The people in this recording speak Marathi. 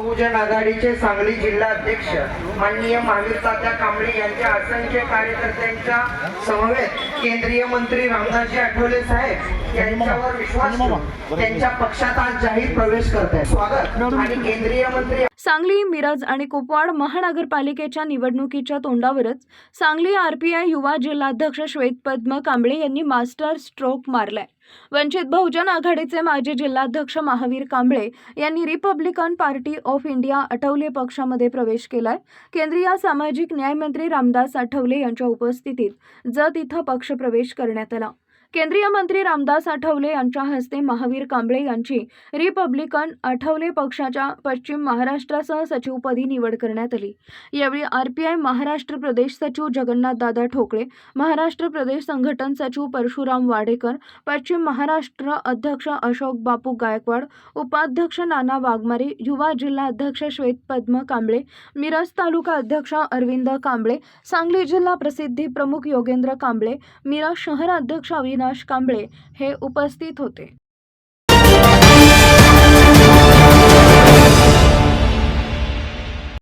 बहुजन आघाडीचे सांगली जिल्हा अध्यक्ष माननीय महावीर तात्या कांबळे यांच्या असंख्य कार्यकर्त्यांच्या समवेत केंद्रीय मंत्री रामदासजी आठवले साहेब यांच्यावर विश्वास त्यांच्या पक्षात आज जाहीर प्रवेश करत आहे स्वागत. आणि केंद्रीय मंत्री सांगली मिरज आणि कुपवाड महानगरपालिकेच्या निवडणुकीच्या तोंडावरच सांगली आरपीआय युवा जिल्हाध्यक्ष श्वेतपद्म कांबळे यांनी मास्टर स्ट्रोक मारलाय. वंचित बहुजन आघाडीचे माजी जिल्हाध्यक्ष महावीर कांबळे यांनी Republican party of India Athawale पक्षामध्ये प्रवेश केलाय. केंद्रीय सामाजिक न्यायमंत्री रामदास आठवले यांच्या उपस्थितीत जत इथं पक्षप्रवेश करण्यात आला. केंद्रीय मंत्री रामदास आठवले यांच्या हस्ते महावीर कांबळे यांची रिपब्लिकन आठवले पक्षाच्या पश्चिम महाराष्ट्रासह सचिवपदी निवड करण्यात आली. यावेळी आरपीआय महाराष्ट्र प्रदेश सचिव जगन्नाथ दादा ठोकळे महाराष्ट्र प्रदेश संघटन सचिव परशुराम वाडेकर पश्चिम महाराष्ट्र अध्यक्ष अशोक बापू गायकवाड उपाध्यक्ष नाना वाघमारे युवा जिल्हा अध्यक्ष श्वेत पद्म कांबळे मिरज तालुका अध्यक्ष अरविंद कांबळे सांगली जिल्हा प्रसिद्धी प्रमुख योगेंद्र कांबळे मिरज शहर अध्यक्ष अविनाश कांबळे हे उपस्थित होते.